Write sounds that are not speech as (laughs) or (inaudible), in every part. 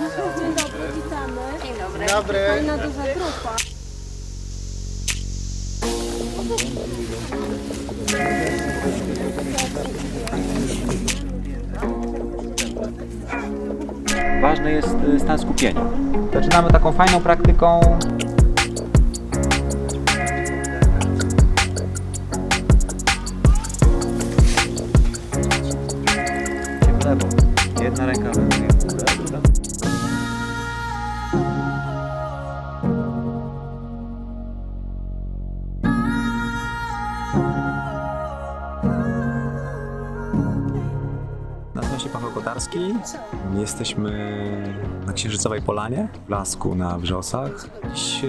Dzień dobry, witamy. Dzień dobry. Dobry. Fajna duża grupa. Ważny jest y, stan skupienia. Zaczynamy taką fajną praktyką. W lewo. Jedna ręka wędruje w górę, Please. Paweł Kotarski. Jesteśmy na Księżycowej Polanie, w Lasku na Wrzosach. Dziś e,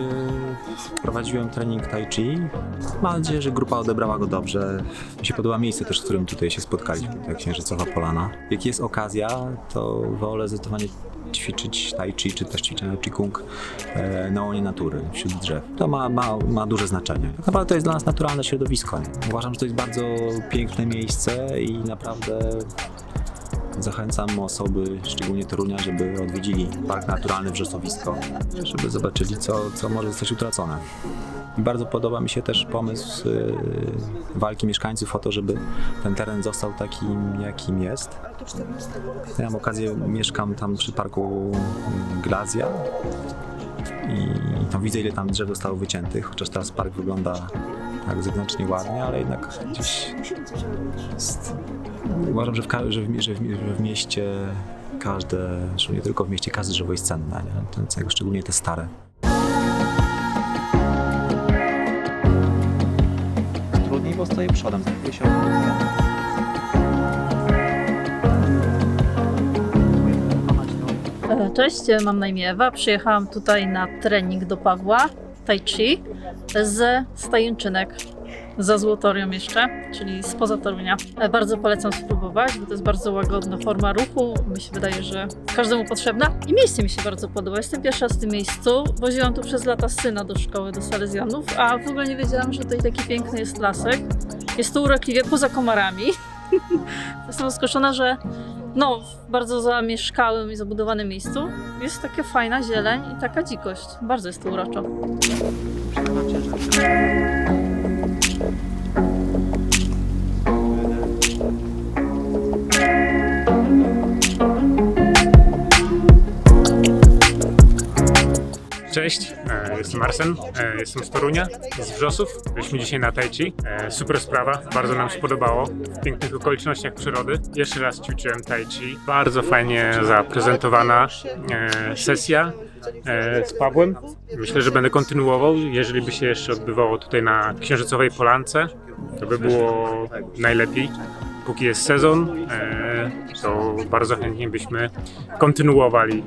prowadziłem trening Tai Chi. Mam nadzieję, że grupa odebrała go dobrze. Mi się podoba miejsce też, w którym tutaj się spotkaliśmy, ta Księżycowa Polana. Jak jest okazja, to wolę zdecydowanie ćwiczyć Tai Chi, czy też ćwiczenia Qigong e, na łonie natury, wśród drzew. To ma, ma, ma duże znaczenie. Tak naprawdę to jest dla nas naturalne środowisko. Uważam, że to jest bardzo piękne miejsce i naprawdę Zachęcam osoby, szczególnie Torunia, żeby odwiedzili Park Naturalny Wrzosowisko, żeby zobaczyli, co, co może zostać utracone. Bardzo podoba mi się też pomysł y, walki mieszkańców o to, żeby ten teren został takim, jakim jest. Ja mam okazję, mieszkam tam przy parku Glazja i tam widzę, ile tam drzew zostało wyciętych, chociaż teraz park wygląda tak zewnętrznie ładnie, ale jednak gdzieś jest Uważam, że w, że w, że w, że w mieście każde, że nie tylko w mieście, każde drzewo jest cenne, nie? Szczególnie te stare. trudniej, bo stoję przodem. Zachowuję się Cześć, mam na imię Ewa. Przyjechałam tutaj na trening do Pawła Tai Chi z Stajńczynek. Za Złotorią jeszcze, czyli spoza Torunia. E, Bardzo polecam spróbować, bo to jest bardzo łagodna forma ruchu. Mi się wydaje, że każdemu potrzebna. I miejsce mi się bardzo podoba. Jestem pierwsza w tym miejscu. Woziłam tu przez lata syna do szkoły, do Salezjanów, a w ogóle nie wiedziałam, że tutaj taki piękny jest lasek. Jest tu urokliwie, poza komarami. (laughs) Jestem zaskoczona, że no, w bardzo zamieszkałym i zabudowanym miejscu jest taka fajna zieleń i taka dzikość. Bardzo jest to uroczo. Cześć, jestem Arsen, e, jestem z Torunia, z Wrzosów. Byliśmy dzisiaj na Tai Chi. E, Super sprawa, bardzo nam się podobało. W pięknych okolicznościach przyrody. Jeszcze raz ćwiczyłem Tai Chi. Bardzo fajnie zaprezentowana e, sesja z Pawłem. Myślę, że będę kontynuował. Jeżeli by się jeszcze odbywało tutaj na Księżycowej Polance, to by było najlepiej. Póki jest sezon, to bardzo chętnie byśmy kontynuowali.